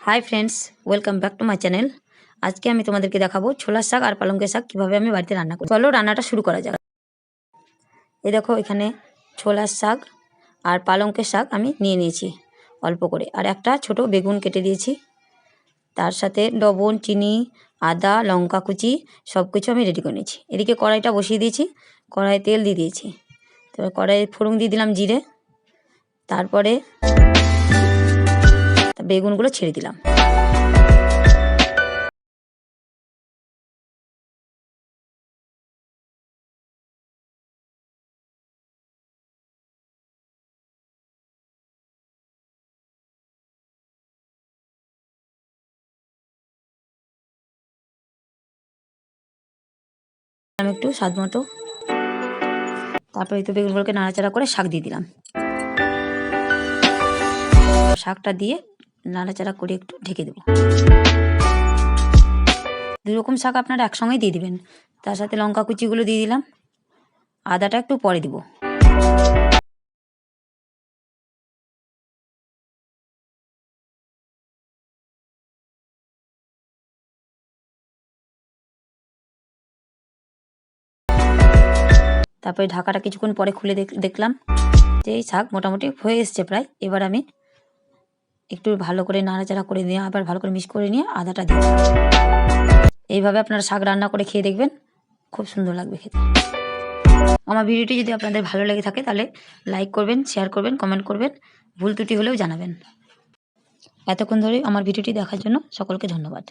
Hi friends welcome back to my channel আজকে আমি তোমাদেরকে দেখাবো ছোলার শাক আর পালঙ্কের শাক কীভাবে আমি বাড়িতে রান্না করি। চলো রান্নাটা শুরু করা যাক। এই দেখো এখানে ছোলার শাক আর পালঙ্কের শাক আমি নিয়ে নিয়েছি অল্প করে। আর একটা ছোট বেগুন কেটে দিয়েছি। তার সাথে লবণ, চিনি, আদা, লঙ্কা কুচি সব কিছু আমি রেডি করে নিয়েছি। এদিকে কড়াইটা বসিয়ে দিয়েছি, কড়াইয়ে তেল দিয়ে দিয়েছি। তারপর কড়াইয়ে ফোড়ন দিয়ে দিলাম জিরে। তারপরে বেগুনগুলো ছেড়ে দিলাম। আমি একটু স্বাদ মতো তারপরে তো বেগুনগুলোকে নাড়াচাড়া করে শাক দিয়ে দিলাম। শাকটা দিয়ে নাড়াচাড়া করে একটু ঢেকে দেবো। দুই রকম শাক আপনারা একসঙ্গেই দিয়ে দিবেন। তার সাথে লঙ্কা কুচিগুলো দিয়ে দিলাম। আদাটা একটু পরে দিব। তারপরে ঢাকাটা কিছুক্ষণ পরে খুলে দেখ- দেখলাম যে এই শাক মোটামুটি হয়ে এসছে প্রায়। এবার আমি একটু ভালো করে নাড়াচাড়া করে নিয়ে, আবার ভালো করে মিক্স করে নিয়ে আদাটা দিয়ে এইভাবে আপনারা শাক রান্না করে খেয়ে দেখবেন, খুব সুন্দর লাগবে খেতে। আমার ভিডিওটি যদি আপনাদের ভালো লেগে থাকে তাহলে লাইক করবেন, শেয়ার করবেন, কমেন্ট করবেন, ভুল ত্রুটি হলেও জানাবেন। এতক্ষণ ধরে আমার ভিডিওটি দেখার জন্য সকলকে ধন্যবাদ।